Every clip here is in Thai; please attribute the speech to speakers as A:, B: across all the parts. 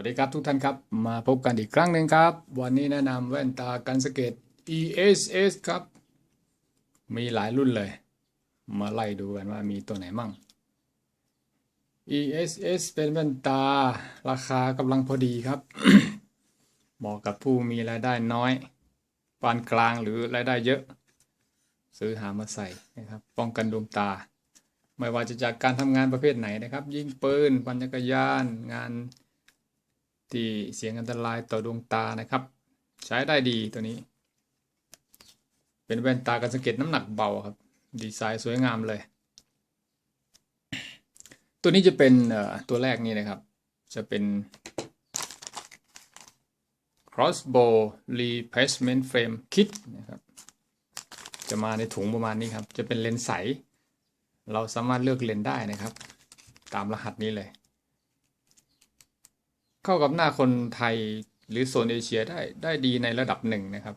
A: วัสดีครับทุกท่านครับ มาพบกันอีกครั้งหนึ่งครับ วันนี้แนะนำแว่นตากันสะเก็ต ESS ครับ มีหลายรุ่นเลย มาไล่ดูกันว่ามีตัวไหนมั่ง ESS เป็นแว่นตาราคากำลังพอดีครับ เหมาะกับผู้มีรายได้น้อย ปานกลางหรือรายได้เยอะ ซื้อหามาใส่นะครับ ป้องกันดวงตา ไม่ว่าจะจากการทำงานประเภทไหนนะครับ ยิงปืน ปั่นจักรยาน งาน ที่เสียงอันตรายต่อดวงตานะครับ ใช้ได้ดีตัวนี้ เป็นแว่นตากันสะเก็ดน้ำหนักเบาครับ ดีไซน์สวยงามเลย ตัวนี้จะเป็นตัวแรกนี่นะครับ จะเป็น crossbow replacement frame kit นะครับจะมาในถุงประมาณนี้ครับ จะเป็นเลนส์ใส เราสามารถเลือกเลนส์ได้นะครับ ตามรหัสนี้เลย เข้ากับหน้าคนไทยหรือโซนเอเชียได้ได้ดีในระดับหนึ่งนะครับ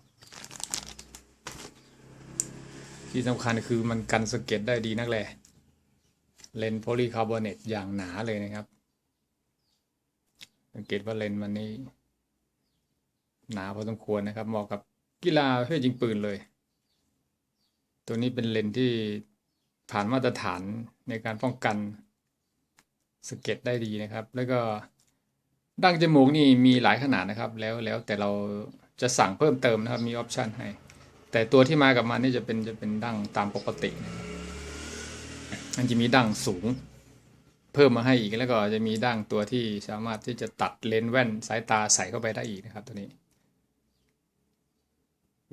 A: ที่สำคัญคือมันกันสเก็ดได้ดีนักแลเลนโพลีคาร์บอเนตอย่างหนาเลยนะครับ สังเกตว่าเลนมันนี่หนาพอสมควรนะครับ เหมาะกับกีฬาเพื่อยิงปืนเลย ตัวนี้เป็นเลนที่ผ่านมาตรฐานในการป้องกันสเก็ดได้ดีนะครับ แล้วก็ ดั้งจมูกนี่มีหลายขนาดนะครับ แล้วแล้วแต่เราจะสั่งเพิ่มเติมนะครับมีออปชันให้ แต่ตัวที่มากับมันนี่จะเป็นจะเป็นดั้งตามปกตินะครับมันจะมีดั้งสูง เพิ่มมาให้อีกแล้วก็จะมีดั้งตัวที่สามารถที่จะตัดเลนส์แว่นสายตาใส่เข้าไปได้อีกนะครับตัวนี้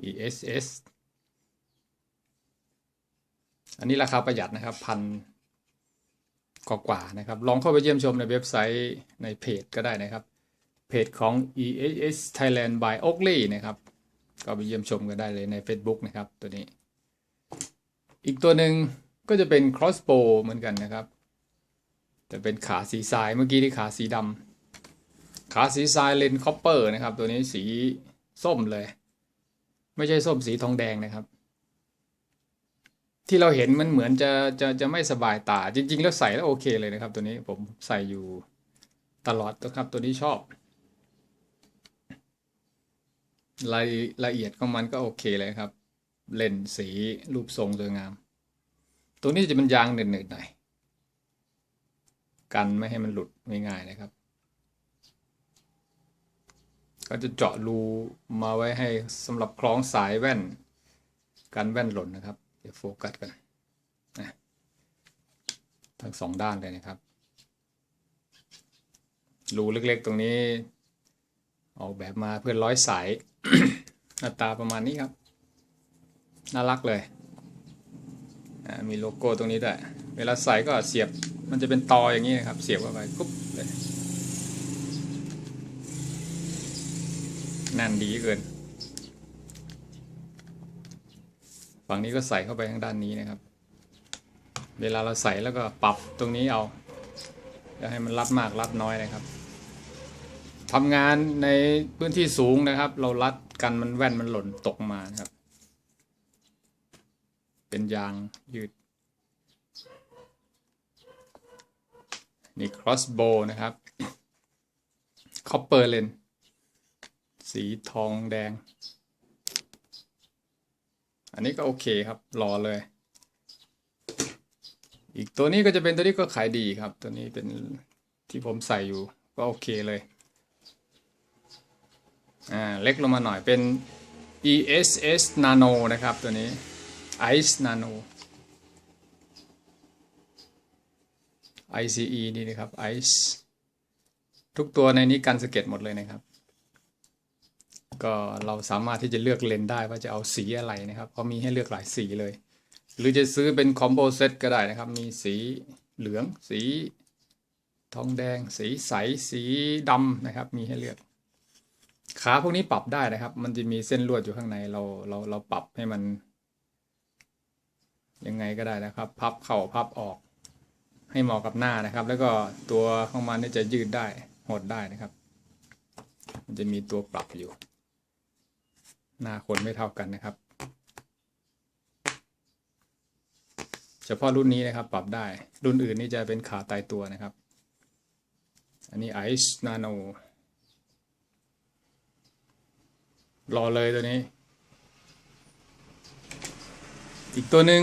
A: ESS อันนี้ราคาประหยัดนะครับพัน กว่าๆนะครับ ลองเข้าไปเยี่ยมชมในเว็บไซต์ในเพจก็ได้นะครับ เพจของ EHS Thailand by Oakley นะครับ ก็ไปเยี่ยมชมกันได้เลยใน Facebook นะครับตัวนี้ อีกตัวหนึ่งก็จะเป็น crossbow เหมือนกันนะครับจะเป็นขาสีทรายเมื่อกี้ที่ขาสีดำขาสีทรายเลนคอปเปอร์นะครับ ตัวนี้สีส้มเลย ไม่ใช่ส้มสีทองแดงนะครับ ที่เราเห็นมันเหมือนจะจะจะไม่สบายตาจริง ๆ แล้วใส่แล้วโอเคเลยนะครับ ตัวนี้ผมใส่อยู่ตลอดนะครับ ตัวนี้ชอบรายละเอียดของมันก็โอเคเลยครับ เลนสีรูปทรงสวยงาม ตัวนี้จะเป็นยางหนืดๆหน่อยกันไม่ให้มันหลุดง่ายๆนะครับ ก็จะเจาะรูมาไว้ให้สำหรับคล้องสายแว่น กันแว่นหล่นนะครับ เดี๋ยวโฟกัสกันนะทั้งสองด้านเลยนะครับ รูเล็กๆตรงนี้ ออกแบบมาเพื่อร้อยสาย หน้าตาประมาณนี้ครับ น่ารักเลย มีโลโก้ตรงนี้ด้วย เวลาใส่ก็เสียบ มันจะเป็นตออย่างนี้นะครับ เสียบเข้าไปปุ๊บเลยแน่นดีเกิน ฝั่งนี้ก็ใส่เข้าไปทางด้านนี้นะครับ เวลาเราใส่แล้วก็ปรับตรงนี้เอาจะให้มันรัดมากรัดน้อยนะครับทำงานในพื้นที่สูงนะครับ เรารัดกันมันแว่นมันหล่นตกมานะครับ เป็นยางยืดนี่ crossbow นะครับ copper lens สีทองแดง อันนี้ก็โอเคครับรอเลย อีกตัวนี้ก็จะเป็นตัวนี้ก็ขายดีครับ ตัวนี้เป็นที่ผมใส่อยู่ก็โอเคเลยอ่าเล็กลงมาหน่อยเป็น ESS Nano นะครับตัวนี้ Ice Nano ICE นี่นะครับ Ice ทุกตัวในนี้กันสเก็ดหมดเลยนะครับ ก็เราสามารถที่จะเลือกเลนได้ว่าจะเอาสีอะไรนะครับเพราะมีให้เลือกหลายสีเลย หรือจะซื้อเป็นคอมโบเซตก็ได้นะครับ มีสีเหลือง สีทองแดง สีใส สีดำนะครับ มีให้เลือก ขาพวกนี้ปรับได้นะครับ มันจะมีเส้นลวดอยู่ข้างในเราเราเราปรับให้มัน ยังไงก็ได้นะครับ พับเข่าพับออก ให้เหมาะกับหน้านะครับ แล้วก็ตัวของมันนี่จะยืดได้หดได้นะครับ มันจะมีตัวปรับอยู่ หน้าคนไม่เท่ากันนะครับ เฉพาะรุ่นนี้นะครับปรับได้ รุ่นอื่นนี่จะเป็นขาตายตัวนะครับ อันนี้ไอซ์นาโนรอเลยตัวนี้ อีกตัวหนึ่ง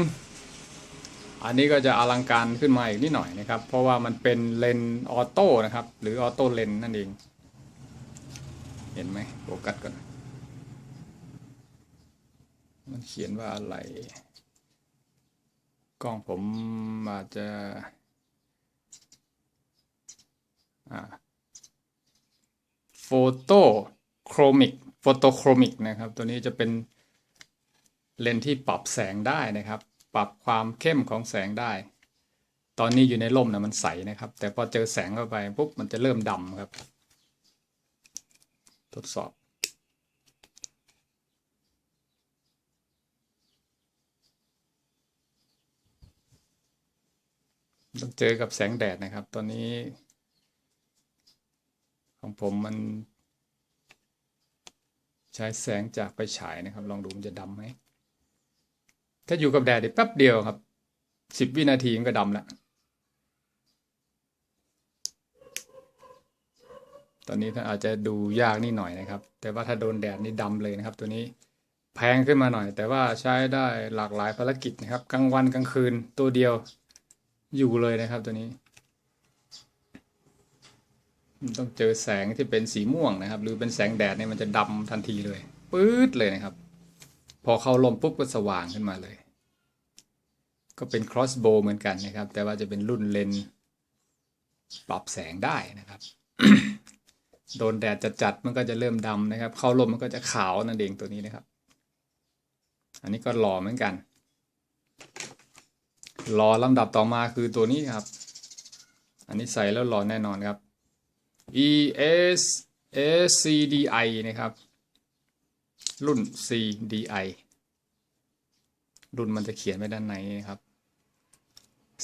A: อันนี้ก็จะอลังการขึ้นมาอีกนิดหน่อยนะครับ เพราะว่ามันเป็นเลนออโต้นะครับ หรือออโต้เลนนั่นเอง เห็นไหมโฟกัสก่อน มันเขียนว่าอะไร กล้องผมอาจจะโฟโตโครมิกโฟโตโครมิกนะครับ ตัวนี้จะเป็นเลนส์ที่ปรับแสงได้นะครับ ปรับความเข้มของแสงได้ ตอนนี้อยู่ในร่มนะมันใสนะครับ แต่พอเจอแสงเข้าไปปุ๊บมันจะเริ่มดำครับ ทดสอบ ต้องเจอกับแสงแดดนะครับ ตอนนี้ ของผมมัน ใช้แสงจากไฟฉายนะครับ ลองดูมันจะดำไหมถ้าอยู่กับแดดเดี๋ยวแป๊บเดียวครับสิบวินาทีมันก็ดำแล้วตอนนี้ถ้าอาจจะดูยากนิดหน่อยนะครับ แต่ว่าถ้าโดนแดดนี่ดำเลยนะครับ ตัวนี้แพงขึ้นมาหน่อย แต่ว่าใช้ได้หลากหลายภารกิจนะครับ กลางวันกลางคืนตัวเดียว อยู่เลยนะครับตัวนี้มันต้องเจอแสงที่เป็นสีม่วงนะครับ หรือเป็นแสงแดดเนี่ยมันจะดำทันทีเลยปื๊ดเลยนะครับ พอเข้าลมปุ๊บก็สว่างขึ้นมาเลย ก็เป็น crossbow เหมือนกันนะครับ แต่ว่าจะเป็นรุ่นเลนปรับแสงได้นะครับ โดนแดดจัดๆมันก็จะเริ่มดำนะครับ เข้าลมมันก็จะขาวนั่นเองตัวนี้นะครับ อันนี้ก็หล่อเหมือนกัน หล่อลำดับต่อมาคือตัวนี้ครับ อันนี้ใส่แล้วหล่อแน่นอนครับ ES SCDI นะครับ รุ่น CDI รุ่นมันจะเขียนไว้ด้านในนะครับ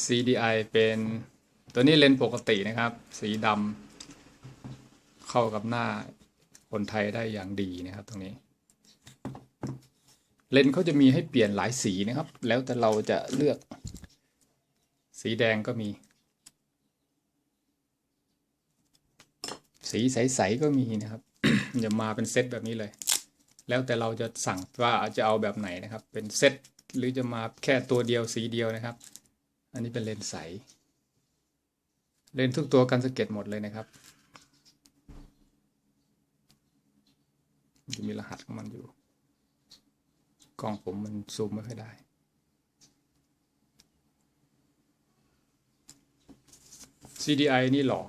A: CDI เป็นตัวนี้เลนส์ปกตินะครับ สีดำเข้ากับหน้าคนไทยได้อย่างดีนะครับ ตรงนี้เลนส์เขาจะมีให้เปลี่ยนหลายสีนะครับ แล้วแต่เราจะเลือก สีแดงก็มี สีใสๆก็มีนะครับจะมาเป็นเซตแบบนี้เลย แล้วแต่เราจะสั่งว่าจะเอาแบบไหนนะครับ เป็นเซตหรือจะมาแค่ตัวเดียวสีเดียวนะครับ อันนี้เป็นเลนส์ใส เลนส์ทุกตัวกันสะเก็ดหมดเลยนะครับจะมีรหัสของมันอยู่ กล้องผมมันซูมไม่ค่อยได้ CDI นี่หล่อ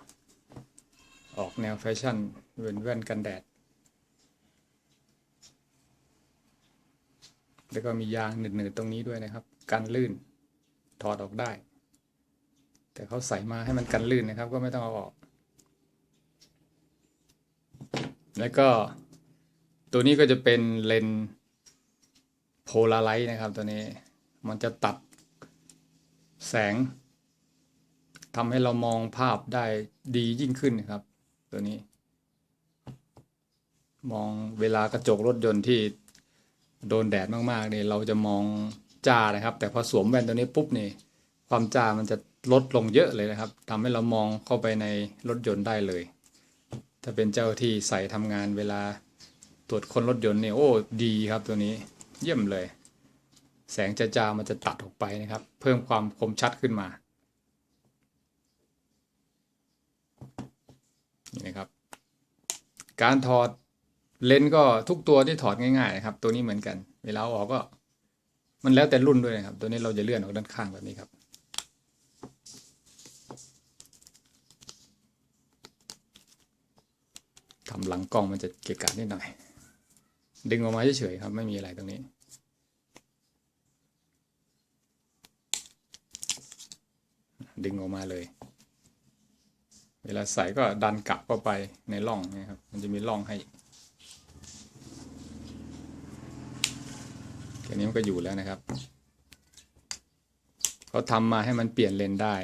A: ออกแนวแฟชั่นเป็นแว่นกันแดด แล้วก็มียางหนืดๆตรงนี้ด้วยนะครับ กันลื่น ถอดออกได้ แต่เขาใส่มาให้มันกันลื่นนะครับ ก็ไม่ต้องเอาออก แล้วก็ตัวนี้ก็จะเป็นเลนโพลาไรต์นะครับตัวนี้ มันจะตัดแสง ทำให้เรามองภาพได้ดียิ่งขึ้นนะครับ ตัวนี้ มองเวลากระจกรถยนต์ที่โดนแดดมากๆเนี่ยเราจะมองจ้านะครับ แต่พอสวมแว่นตัวนี้ปุ๊บนี่ความจ้ามันจะลดลงเยอะเลยนะครับทำให้เรามองเข้าไปในรถยนต์ได้เลย ถ้าเป็นเจ้าที่ใส่ทำงานเวลาตรวจคนรถยนต์เนี่ยโอ้ดีครับตัวนี้เยี่ยมเลย แสงจ้าๆมันจะตัดออกไปนะครับ เพิ่มความคมชัดขึ้นมา นี่นะครับ การถอดเลนส์ก็ทุกตัวที่ถอดง่ายๆนะครับ ตัวนี้เหมือนกัน เวลาออกก็ มันแล้วแต่รุ่นด้วยนะครับ ตัวนี้เราจะเลื่อนออกด้านข้างแบบนี้ครับ ทำหลังกล้องมันจะเกะกะนิดหน่อย ดึงออกมาเฉยๆครับ ไม่มีอะไรตรงนี้ดึงออกมาเลย เวลาใส่ก็ดันกลับเข้าไปในร่องนะครับ มันจะมีร่องให้แค่นี้มันก็อยู่แล้วนะครับเขาทำมาให้มันเปลี่ยนเลนได้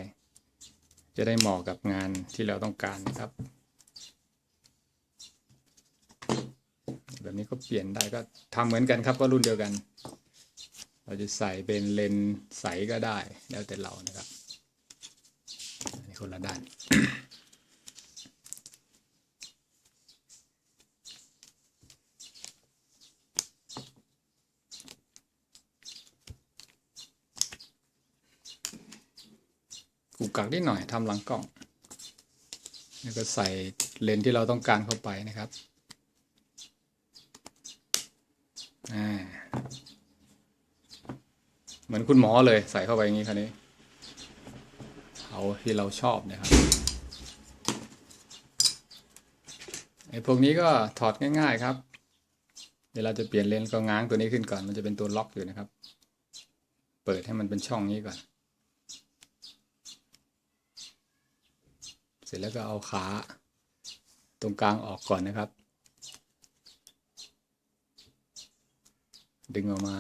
A: จะได้เหมาะกับงานที่เราต้องการนะครับ แบบนี้ก็เปลี่ยนได้ก็ทำเหมือนกันครับก็รุ่นเดียวกัน เราจะใส่เป็นเลนใสก็ได้แล้วแต่เรานะครับอันนี้คนละด้าน กักนิดหน่อยทำหลังกล้อง แล้วก็ใส่เลนส์ที่เราต้องการเข้าไปนะครับเหมือนคุณหมอเลยใส่เข้าไปอย่างนี้คราวนี้เอาที่เราชอบนะครับไอ้พวกนี้ก็ถอดง่าย ๆ ครับ เวลาจะเปลี่ยนเลนส์ก็ง้างตัวนี้ขึ้นก่อน มันจะเป็นตัวล็อกอยู่นะครับ เปิดให้มันเป็นช่องนี้ก่อน เสร็จแล้วก็เอาขาตรงกลางออกก่อนนะครับ ดึงออกมา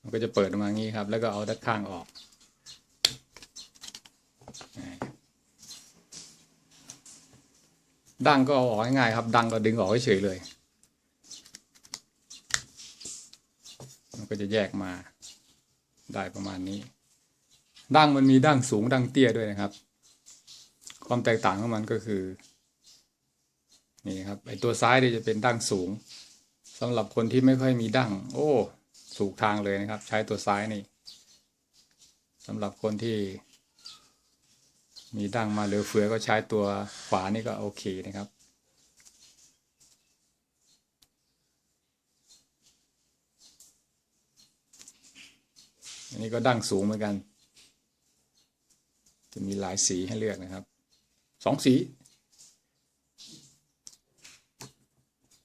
A: มันก็จะเปิดออกมางี้ครับ แล้วก็เอาด้านข้างออก ดังก็เอาออกง่ายๆครับ ดังก็ดึงออกเฉยเลย มันก็จะแยกมาได้ประมาณนี้ดั้งมันมีดั้งสูงดั้งเตี้ยด้วยนะครับ ความแตกต่างของมันก็คือ นี่ครับไอตัวซ้ายนี่จะเป็นดั้งสูงสำหรับคนที่ไม่ค่อยมีดั้ง โอ้สูกทางเลยนะครับ ใช้ตัวซ้ายนี่สำหรับคนที่มีดั้งมาเหลือเฟือก็ใช้ตัวขวานี่ก็โอเคนะครับ อันนี้ก็ดั้งสูงเหมือนกัน จะมีหลายสีให้เลือกนะครับ สองสี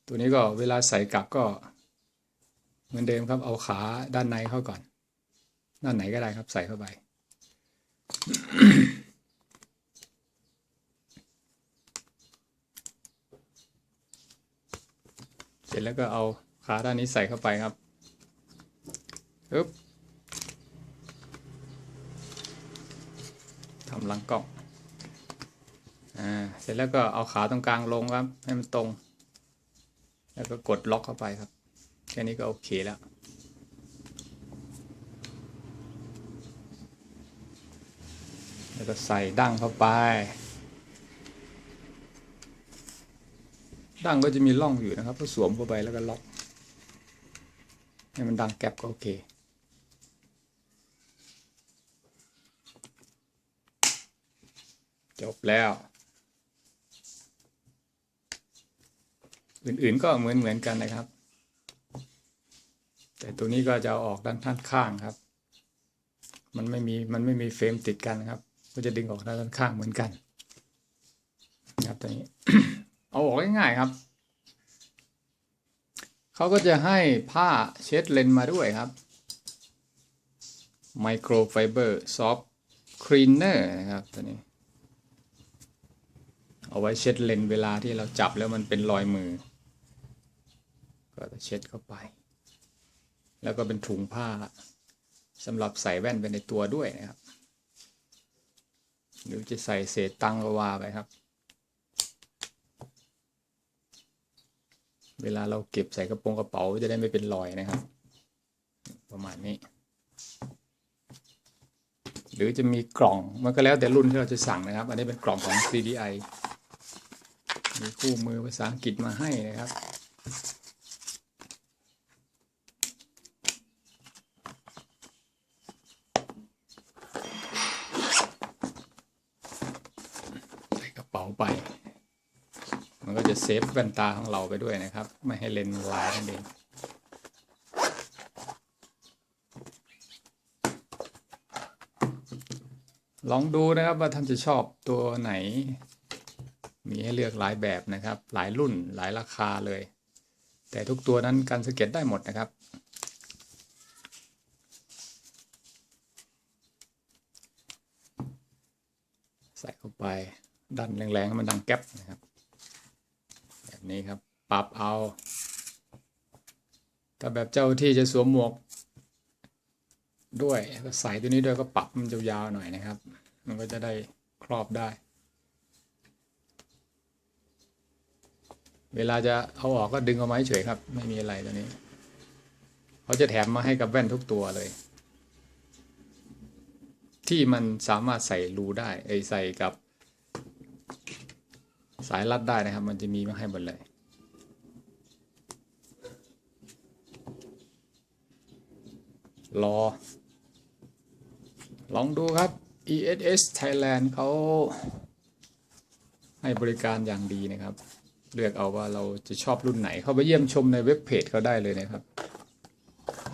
A: ตัวนี้ก็เวลาใส่กลับก็เหมือนเดิมครับเอาขาด้านในเข้าก่อน ด้านไหนก็ได้ครับใส่เข้าไปเสร็จแล้วก็เอาขาด้านนี้ใส่เข้าไปครับปึ๊บทำหลังกล่อง อ่าเสร็จแล้วก็เอาขาตรงกลางลงครับ ให้มันตรง แล้วก็กดล็อกเข้าไปครับ แค่นี้ก็โอเคแล้วแล้วก็ใส่ดั้งเข้าไป ดั้งก็จะมีร่องอยู่นะครับ ก็สวมเข้าไปแล้วก็ล็อก ให้มันดังแก๊บก็โอเคจบแล้ว อื่นๆก็เหมือนเหมือนกันนะครับ แต่ตัวนี้ก็จะออกด้านข้างข้างครับ มันไม่มีมันไม่มีเฟรมติดกันครับ ก็จะดึงออกด้านข้างเหมือนกันครับตัวนี้ เอาออกง่ายๆครับเขาก็จะให้ผ้าเช็ดเลนมาด้วยครับ Microfiber Soft Cleaner นะครับตัวนี้ เอาไว้เช็ดเลนเวลาที่เราจับแล้วมันเป็นรอยมือ ก็จะเช็ดเข้าไป แล้วก็เป็นถุงผ้าสำหรับใส่แว่นไปในตัวด้วยนะครับ หรือจะใส่เศษตังก็ว่าไปครับ เวลาเราเก็บใส่กระโปรงกระเป๋าจะได้ไม่เป็นรอยนะครับ ประมาณนี้ หรือจะมีกล่องมันก็แล้วแต่รุ่นที่เราจะสั่งนะครับ อันนี้เป็นกล่องของ CDI มีคู่มือภาษาอังกฤษมาให้นะครับ ใส่กระเป๋าไป มันก็จะเซฟแว่นตาของเราไปด้วยนะครับ ไม่ให้เลนส์ลายนั่นเองลองดูนะครับว่าท่านจะชอบตัวไหน มีให้เลือกหลายแบบนะครับ หลายรุ่นหลายราคาเลย แต่ทุกตัวนั้นการสเก็ตได้หมดนะครับ ใส่เข้าไป ดันแรงๆให้มันดังแก๊ปนะครับ แบบนี้ครับ ปรับเอา ถ้าแบบเจ้าที่จะสวมหมวก ด้วยก็ใส่ตัวนี้ด้วยก็ปรับมันยาวๆหน่อยนะครับ มันก็จะได้ครอบได้ เวลาจะเอาออกก็ดึงเอาไม้เฉยครับ ไม่มีอะไรตัวนี้เขาจะแถมมาให้กับแว่นทุกตัวเลย ที่มันสามารถใส่รูได้ไอใส่กับ สายรัดได้นะครับ มันจะมีมาให้หมดเลย รอ ลองดูครับ ESS Thailand เขาให้บริการอย่างดีนะครับ เลือกเอาว่าเราจะชอบรุ่นไหน เข้าไปเยี่ยมชมในเว็บเพจเขาได้เลยนะครับ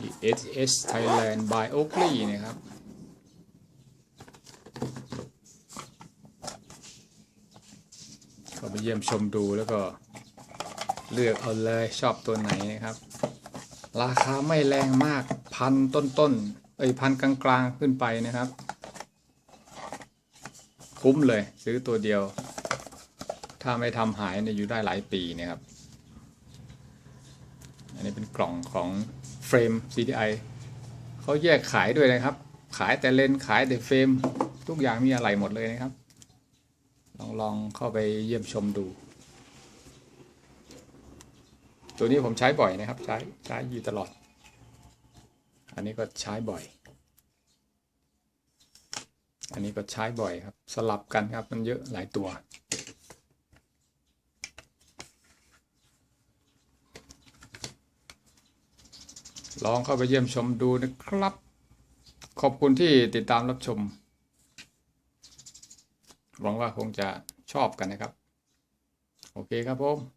A: ESS Thailand by Oakley นะครับ เข้าเยี่ยมชมดูแล้วก็เลือกเอาเลยชอบตัวไหนนะครับ ราคาไม่แรงมากพันต้นๆเอ้ยพันกลางๆขึ้นไปนะครับ คุ้มเลย ซื้อตัวเดียว ถ้าไม่ทำหายเนี่ยอยู่ได้หลายปีนะครับ อันนี้เป็นกล่องของเฟรม CDI เขาแยกขายด้วยนะครับ ขายแต่เลนขายแต่เฟรม ทุกอย่างมีอะไรหมดเลยนะครับ ลองลองเข้าไปเยี่ยมชมดู ตัวนี้ผมใช้บ่อยนะครับ ใช้ใช้อยู่ตลอด อันนี้ก็ใช้บ่อย อันนี้ก็ใช้บ่อยครับ สลับกันครับมันเยอะหลายตัว ลองเข้าไปเยี่ยมชมดูนะครับ ขอบคุณที่ติดตามรับชม หวังว่าคงจะชอบกันนะครับ โอเคครับผม